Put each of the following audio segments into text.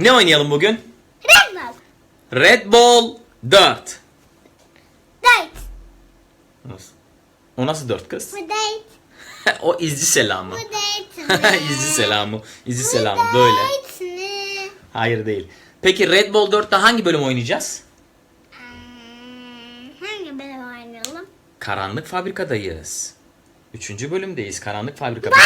Ne oynayalım bugün? Red Bull. Red Bull 4. Date. Nasıl? O nasıl 4 kız? Bu o izci selamı. Bu date. izci selamı. İzci selamı böyle. Hayır değil. Peki Red Bull 4'te hangi bölüm oynayacağız? Hmm, Hangi bölüm oynayalım? Karanlık Fabrika'dayız. Üçüncü bölümdeyiz. Karanlık Fabrika'da.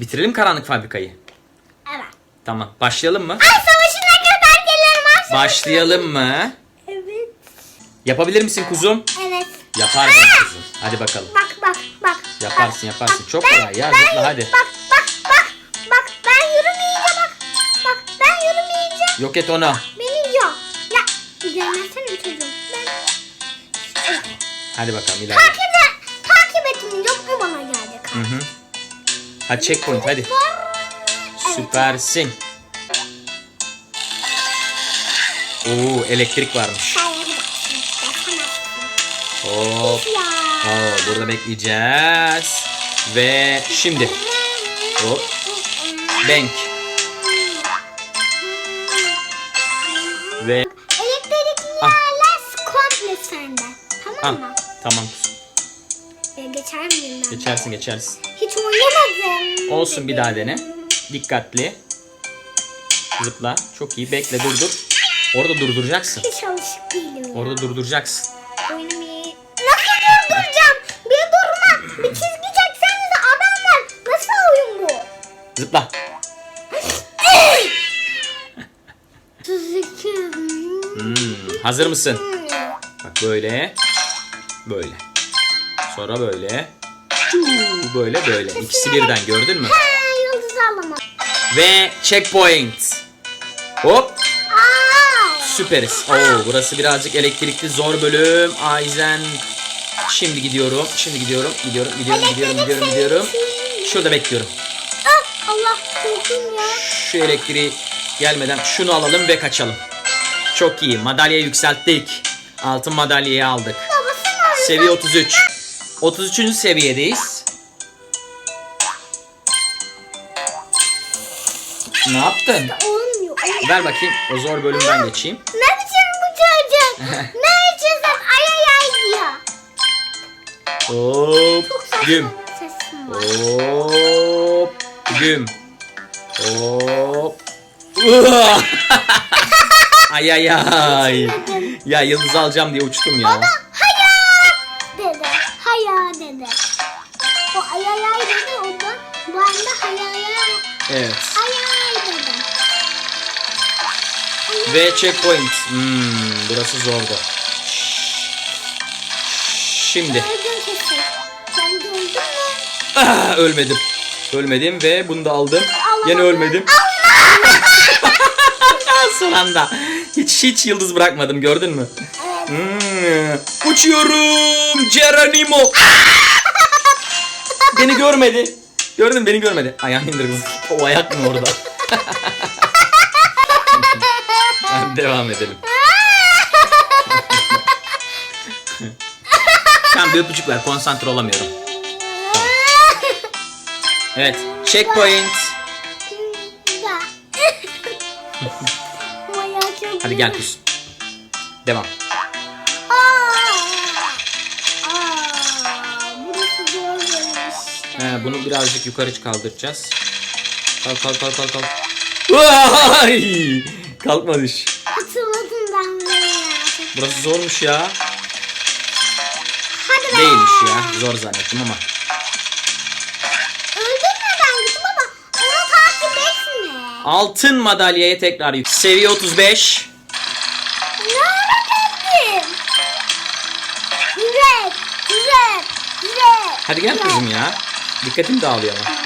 Bitirelim Karanlık Fabrika'yı. Evet. Tamam. Başlayalım mı? Ay Başlayalım mı? Evet. Yapabilir misin kuzum? Evet. Yaparsın kuzum. Hadi bakalım. Bak bak bak. Yaparsın, Bak, yaparsın. bak. Çok Ben- kolay ya, ben- zıpla hadi. Bak bak bak. Bak ben yürümeyince bak. Bak ben yürümeyince Yok et onu. beni yiyor. Ya gelmesene çocuğum. Ben Evet. Hadi bakalım ilerle. takip et. Takip etmeyince o bana gelecek. Hı hı. Hadi checkpoint hadi. Süpersin. Oo elektrik varmış. Hop. Oo, burada bekleyeceğiz. Ve şimdi. Hop. Bank. Ve Elektrikli Ah. komple sende. Tamam ah, mı? tamam. Ya geçer miyim ben? Geçersin geçersin. Hiç oynamadım. Olsun bir daha dene. Dikkatli. Zıpla. Çok iyi. Bekle dur dur. Orada durduracaksın. Hiç alışık değilim ya. Orada durduracaksın. Oynamayı... Nasıl durduracağım? Bir durma. Bir çizgi çeksenize adamlar. Nasıl oyun bu? Zıpla. Hmm, hazır mısın? Bak böyle. Böyle. Sonra böyle. Böyle böyle. İkisi birden gördün mü? Ha yıldız alama. Ve checkpoint. Hop. Süperiz. Oo, burası birazcık elektrikli zor bölüm. Aizen. Şimdi gidiyorum. Şimdi gidiyorum. Gidiyorum. Gidiyorum. Gidiyorum. Gidiyorum. Gidiyorum. Şurada bekliyorum. Ah, Allah korktum ya. Şu elektriği gelmeden şunu alalım ve kaçalım. Çok iyi. Madalya yükselttik. Altın madalyayı aldık. Seviye 33. 33. seviyedeyiz. Ne yaptın? Ver bakayım. O zor bölümden geçeyim. Ne biçim bu çocuk? ne biçim ay ay ay diyor. Hop. Güm. Hop. Güm. Hop. Ay ay ay. Ya yıldız alacağım diye uçtum ya. Haya dedi. Haya dedi. O ay ay ay dedi o da bu anda haya ay ay Evet. Ve checkpoint. Hmm, burası zordu. Şimdi. Ah, ölmedim. Ölmedim ve bunu da aldım. Yine ölmedim. Son anda. Hiç hiç yıldız bırakmadım gördün mü? Hmm, uçuyorum Geronimo. beni görmedi. Gördün beni görmedi. Ayağını indir kız. O ayak mı orada? Devam edelim. Tamam bir öpücük ver. Konsantre olamıyorum. Evet. Checkpoint. Hadi gel kız. Devam. He, bunu birazcık yukarı kaldıracağız. Kalk kalk kalk kalk kalk. Kalkma düş. Hatırladım ben bunu ya. Burası zormuş ya. Hadi be. Değilmiş ya. Zor zannettim ama. Öldürmeden gittim ama onu takip etme. Altın madalyaya tekrar yük. Seviye 35. Ne geldim? Red, red, red. Hadi gel kızım ya. Dikkatim dağılıyor ama.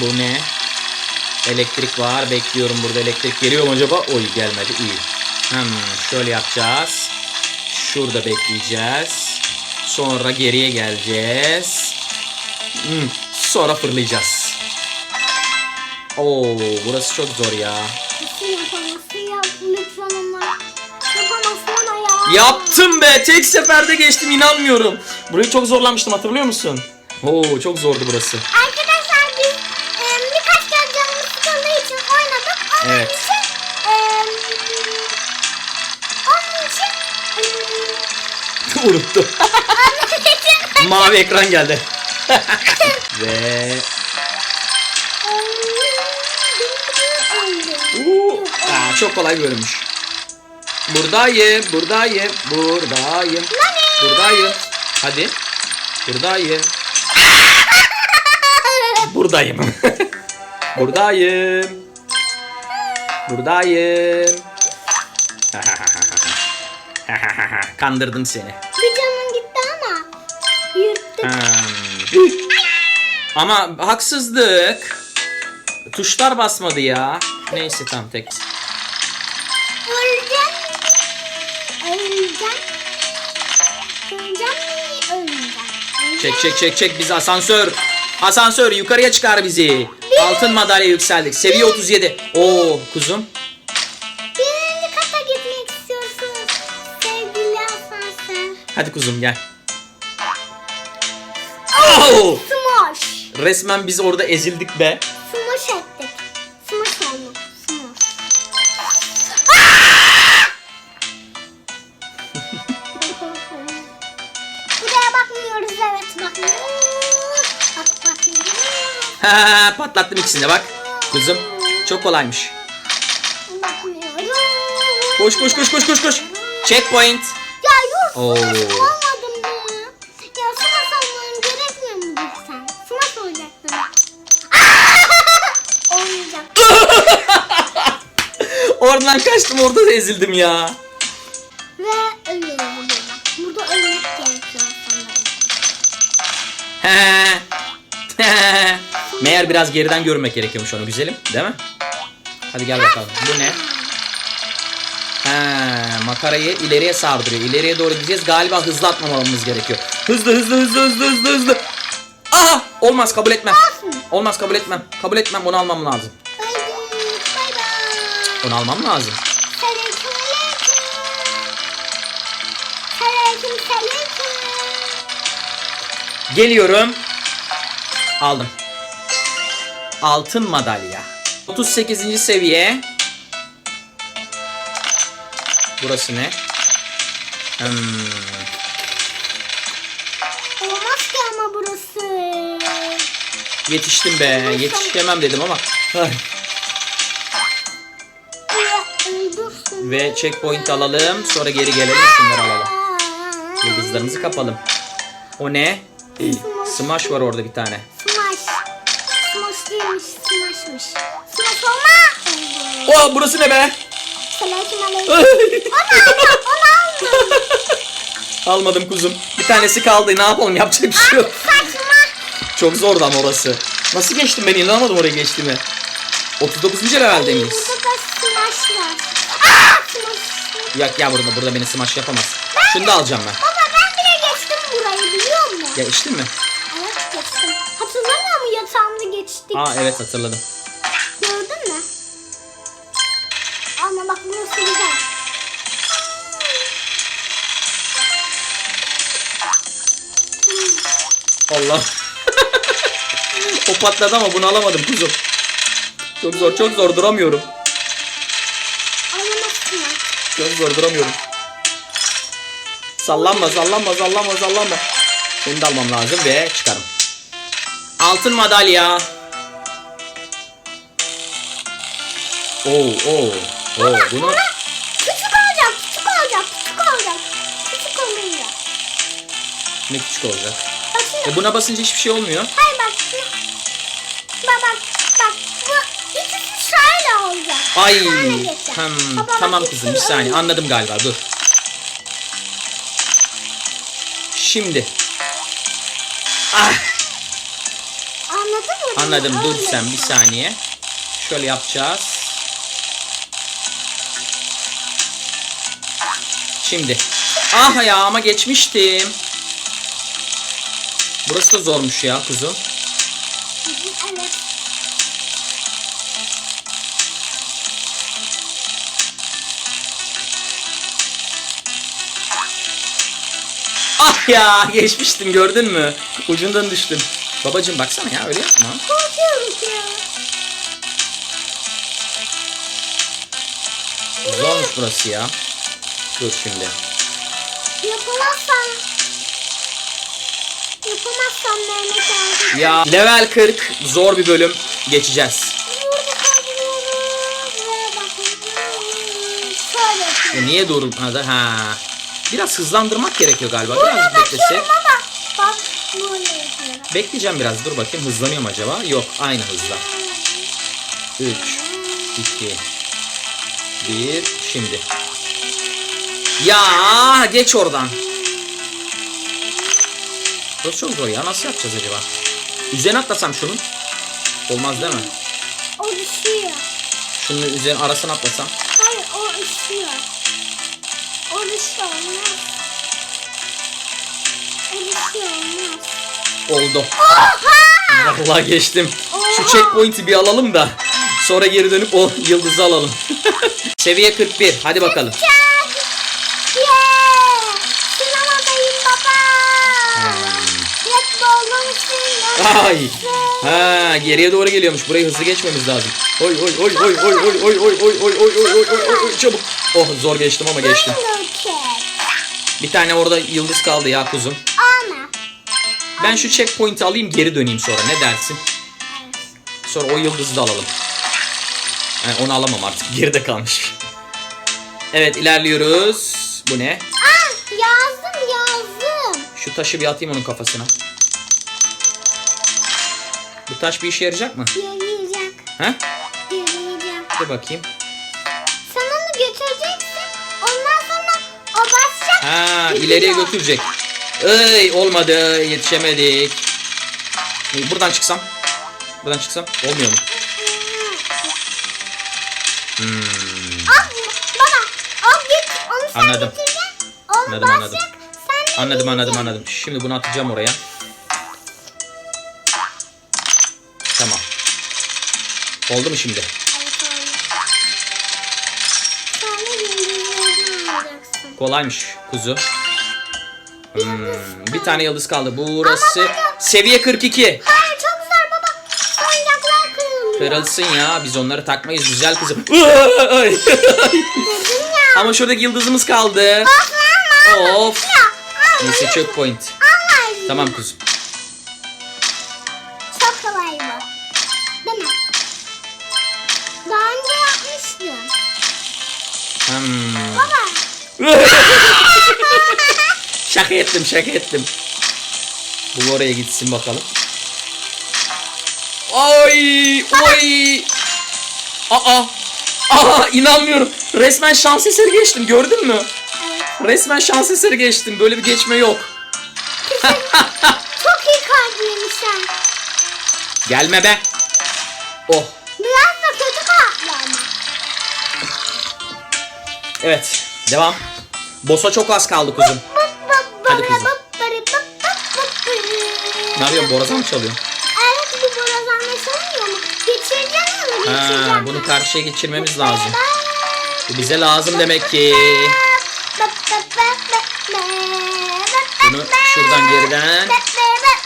Bu ne? Elektrik var. Bekliyorum burada elektrik geliyor mu acaba? Oy gelmedi. iyi. Hmm, şöyle yapacağız. Şurada bekleyeceğiz. Sonra geriye geleceğiz. Hmm, sonra fırlayacağız. Oo, burası çok zor ya. Yaptım be. Tek seferde geçtim inanmıyorum. Burayı çok zorlanmıştım hatırlıyor musun? Oo çok zordu burası. Evet. Eee, onun için eee, Unuttum. için Mavi ekran geldi. Ve Uuu, aa, çok kolay bölünmüş. Buradayım, buradayım, buradayım. Buradayım. Hadi. Buradayım. Buradayım. buradayım. Buradayım. Kandırdım seni. Bir canın gitti ama yırttık. Hmm. Ama haksızlık. Tuşlar basmadı ya. Neyse tamam tek. Öleceğim. Öleceğim. Öleceğim mi? Öleceğim. Çek çek çek çek biz asansör. Asansör yukarıya çıkar bizi. Altın madalya yükseldik. Seviye 37. Oo kuzum. Birinci kata gitmek istiyorsunuz. Sevgili asansör. Hadi kuzum gel. Oo! Smosh. Resmen biz orada ezildik be. Smosh ettik. Smosh olduk. Smosh. Buraya bakmıyoruz evet bakmıyoruz. Patlattım ikisini de bak. Kuzum çok kolaymış. Koş koş koş koş koş koş. Checkpoint. Ya yok Oo. olmadım mı? Ya smash olmanın gerekmiyor mu sen? Smash olacaktın. Olmayacak. Oradan kaçtım orada da ezildim ya. Ve ölüyorum burada. Burada ölmek gerekiyor sanırım. He. Meğer biraz geriden görmek gerekiyormuş onu güzelim. Değil mi? Hadi gel bakalım. Bu ne? He, makarayı ileriye sardırıyor. İleriye doğru gideceğiz. Galiba hızlı atmamamız gerekiyor. Hızlı hızlı hızlı hızlı hızlı hızlı. Aha! Olmaz kabul etmem. Olmaz kabul etmem. Kabul etmem onu almam lazım. Onu almam lazım. Geliyorum. Aldım. Altın madalya. 38. seviye. Burası ne? Hmm. Olmaz ki ama burası. Yetiştim be. Yetişemem dedim ama. Ve checkpoint alalım. Sonra geri gelelim. Şunları alalım. Yıldızlarımızı kapalım. O ne? Smash var orada bir tane. Smash'mış. Smash olma. Oh burası ne be? Selamünaleyküm. Onu alma. Onu alma. Almadım kuzum. Bir tanesi kaldı. Ne yapalım? Yapacak bir şey yok. Çok zordu ama orası. Nasıl geçtim ben inanamadım oraya geçtiğimi. 39. level'de miyiz? Smash. Ya, burada burada beni smash yapamaz. Şunu da alacağım ben. Baba ben bile geçtim burayı biliyor musun? Ya içtin mi? Evet geçtim. Hatırlamıyor yatağımda geçtik. Aa evet hatırladım. Gördün mü? Ama bak burası güzel. Allah. o patladı ama bunu alamadım kuzum. Çok zor çok zor duramıyorum. Alamazsın. Çok zor duramıyorum. Sallanma sallanma sallanma sallanma. Seni de almam lazım ve çıkarım. Altın madalya. Oo oo. Oo bunu Küçük olacak, küçük olacak, küçük olacak. Küçük olunca. ne küçük olacak. Bak şimdi. E buna basınca hiçbir şey olmuyor. Hayır bak. Bak bak bak. Bu ikisi şöyle olacak. Ay. Şöyle geçecek. Hmm, Baba, bak, tamam kızım bir saniye öyle. anladım galiba dur. Şimdi. Ah? Anladım dur sen bir saniye. Şöyle yapacağız. Şimdi. Ah ya ama geçmiştim. Burası da zormuş ya. Evet. Ah ya geçmiştim gördün mü? Ucundan düştüm. Babacım baksana ya öyle yapma. Korkuyoruz ya. Zormuş burası ya. Dur şimdi. Yapamazsan. Yapamazsan Mehmet abi. Ya level 40 zor bir bölüm geçeceğiz. E niye durmadı? Ha. Biraz hızlandırmak gerekiyor galiba. Biraz beklese. bakıyorum ama bak böyle. Bekleyeceğim biraz. Dur bakayım hızlanıyor mu acaba? Yok. Aynı hızla. 3 2 1 Şimdi. Ya geç oradan. Burası çok zor ya. Nasıl yapacağız acaba? Üzerine atlasam şunun. Olmaz değil mi? O düşüyor. Şunun üzerine arasına atlasam. Hayır o üşüyor. O düşüyor olmaz. O düşüyor olmaz. Oldu. Oha! Vallahi geçtim. Şu checkpoint'i bir alalım da sonra geri dönüp o yıldızı alalım. Seviye 41. Hadi bakalım. Ay. Ha geriye doğru geliyormuş. Burayı hızlı geçmemiz lazım. Oy oy oy oy oy oy oy oy oy oy oy oy oy oy oy çabuk. Oh zor geçtim ama geçtim. Bir tane orada yıldız kaldı ya kuzum. Ben şu checkpoint'i alayım geri döneyim sonra. Ne dersin? Sonra o yıldızı da alalım. Ha, onu alamam artık. Geride kalmış. Evet ilerliyoruz. Bu ne? Ah yazdım yazdım. Şu taşı bir atayım onun kafasına. Bu taş bir işe yarayacak mı? Yarayacak. He? Yarayacak. Dur bakayım. Sen onu götüreceksin. Ondan sonra o basacak. Ha ileriye götürecek. Ey olmadı yetişemedik. Buradan çıksam. Buradan çıksam olmuyor mu? Hmm. Al baba. Al git. Onu sen Anladım. Onu Anladım, basacak. anladım. Sen Anladım anladım anladım. Şimdi bunu atacağım oraya. Tamam. Oldu mu şimdi? Kolaymış kuzu. Hmm, bir tane yıldız kaldı. Burası seviye 42. Hayır çok zor baba. Oyuncaklar kırılıyor. Kırılsın ya. Biz onları takmayız güzel kızım. Ama şuradaki yıldızımız kaldı. Of. Neyse checkpoint. Tamam kuzum. Şaka ettim şaka ettim. Bu oraya gitsin bakalım. Ay oy. Aa. Aa inanmıyorum. Resmen şans eseri geçtim gördün mü? Evet. Resmen şans eseri geçtim. Böyle bir geçme yok. Çok iyi kalpliymiş sen. Gelme be. Oh. Biraz da kötü kalpli ama. Evet. Devam. Boss'a çok az kaldı kuzum. Hadi kızım. Ne yapıyorsun? Borazan mı çalıyorsun? Evet bu borazanla çalınmıyor mu? Geçireceğim? Ha, Geçireceğim. bunu karşıya geçirmemiz lazım. Bu bize lazım demek ki. Bunu şuradan geriden.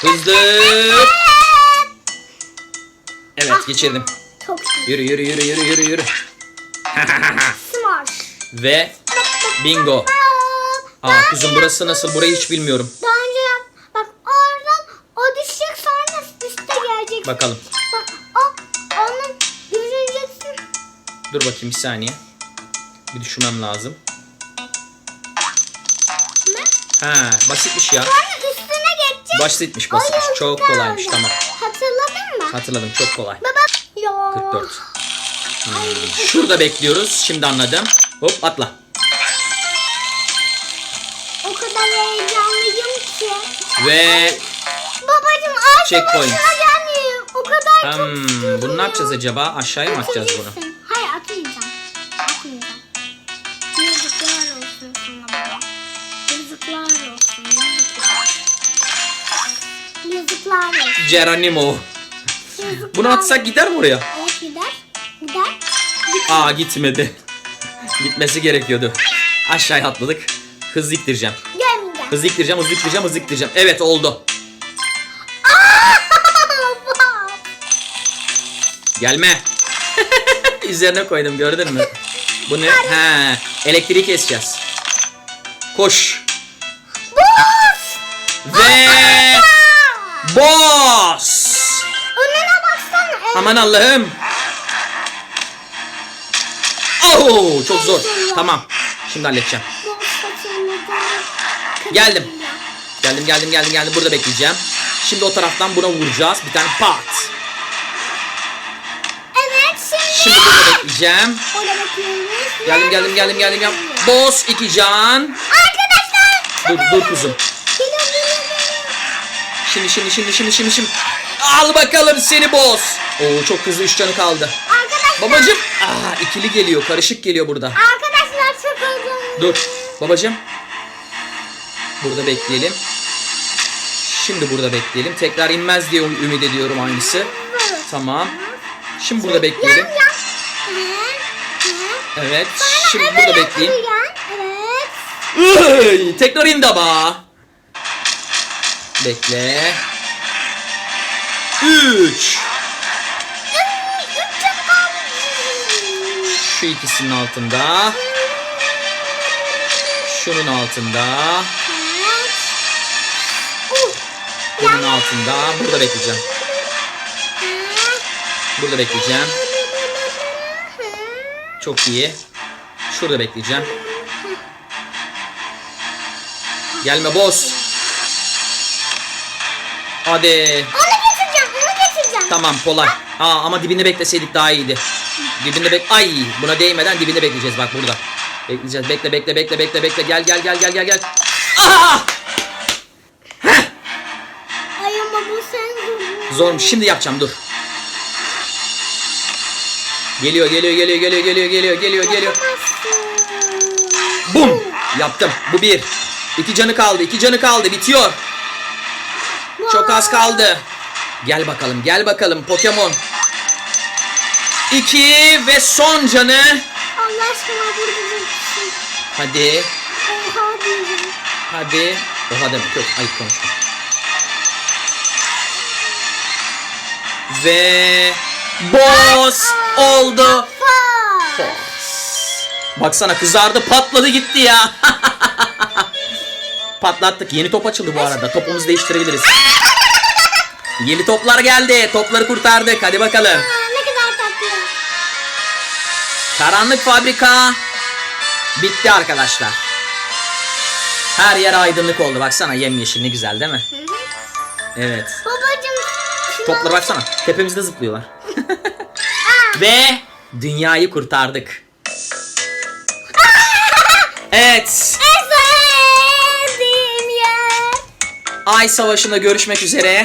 Hızlı. Evet geçirdim. Yürü yürü yürü yürü yürü yürü. Smart. Ve bingo. Aa kuzum burası nasıl? Burayı hiç bilmiyorum. Daha önce yap. Bak oradan o düşecek sonra üste gelecek. Bakalım. Bak o onun yürüyeceksin. Dur bakayım bir saniye. Bir düşünmem lazım. Ne? Ha basitmiş ya. Sonra üstüne geçecek. Basitmiş O basitmiş. Çok yolculuk kolaymış tamam. Hatırladın mı? Hatırladım çok kolay. Baba. Yo. 44. Şurada bekliyoruz. Şimdi anladım. Hop atla. Ve Babacım ağaç Checkpoint. gelmiyor. O kadar çok hmm, bunu ne yapacağız acaba? Aşağıya mı atacağız bunu? Atabilirsin. Hayır atmayacağım. Atmayacağım. Yazıklar olsun sana baba. Yazıklar olsun. Yazıklar. Yazıklar olsun. Geronimo. Yazıklar Bunu atsak gider mi oraya? Evet gider. Gider. Aa gitmedi. Gitmesi gerekiyordu. Aşağıya atladık. Hızlı iktireceğim. Gelmeyeceğim. Hızlı iktireceğim, hızlı iktireceğim, hızlı iktireceğim. Evet oldu. Gelme. Üzerine koydum gördün mü? Bu ne? He, elektriği keseceğiz. Koş. Buz. Ve boss. Önüne baksana. Aman Allah'ım. Oh, çok zor. Tamam. Şimdi halledeceğim. Geldim. Geldim geldim geldim geldim. Burada bekleyeceğim. Şimdi o taraftan buna vuracağız. Bir tane pat. Evet şimdi. Şimdi burada bekleyeceğim. Orada bakıyoruz. Geldim geldim geldim geldim geldim. Boss iki can. Arkadaşlar. Dur dur kuzum. Geliyor geliyor geliyor. Şimdi şimdi şimdi şimdi şimdi şimdi. Al bakalım seni boss. Oo çok hızlı üç canı kaldı. Arkadaşlar. Babacım. Aa ikili geliyor. Karışık geliyor burada. Arkadaşlar çok heyecanlıyım. Dur. Babacım. Burada bekleyelim. Şimdi burada bekleyelim. Tekrar inmez diye um- ümit ediyorum aynısı. Tamam. Şimdi burada bekleyelim. Evet. Şimdi burada. Evet. Iy, tekrar indi ama. Bekle. 3. Üç. Şu ikisinin altında. Şunun altında. Bunun altında. Burada bekleyeceğim. Burada bekleyeceğim. Çok iyi. Şurada bekleyeceğim. Gelme boss. Hadi. Onu getireceğim, onu getireceğim. Tamam kolay. Aa, ama dibinde bekleseydik daha iyiydi. Dibinde bek... Ay buna değmeden dibinde bekleyeceğiz bak burada. Bekleyeceğiz. Bekle bekle bekle bekle bekle. Gel gel gel gel gel gel. Aa! Zormuş. Şimdi yapacağım dur. Geliyor geliyor geliyor geliyor geliyor geliyor geliyor geliyor. Bum! Yaptım. Bu bir. İki canı kaldı. iki canı kaldı. Bitiyor. Çok az kaldı. Gel bakalım. Gel bakalım Pokemon. İki ve son canı. Allah aşkına dursun. Hadi. Oha. Hadi. Oha demek yok. Ayıp konuşma. Ve boss oldu. Fa. Baksana kızardı patladı gitti ya. Patlattık. Yeni top açıldı bu arada. Topumuzu değiştirebiliriz. Yeni toplar geldi. Topları kurtardık. Hadi bakalım. Ne kadar tatlı. Karanlık fabrika bitti arkadaşlar. Her yer aydınlık oldu. Baksana yemyeşil ne güzel değil mi? Evet. Babacım. Toplara bak. baksana. Tepemizde zıplıyorlar. Ve dünyayı kurtardık. Evet. Ay Savaşı'nda görüşmek üzere.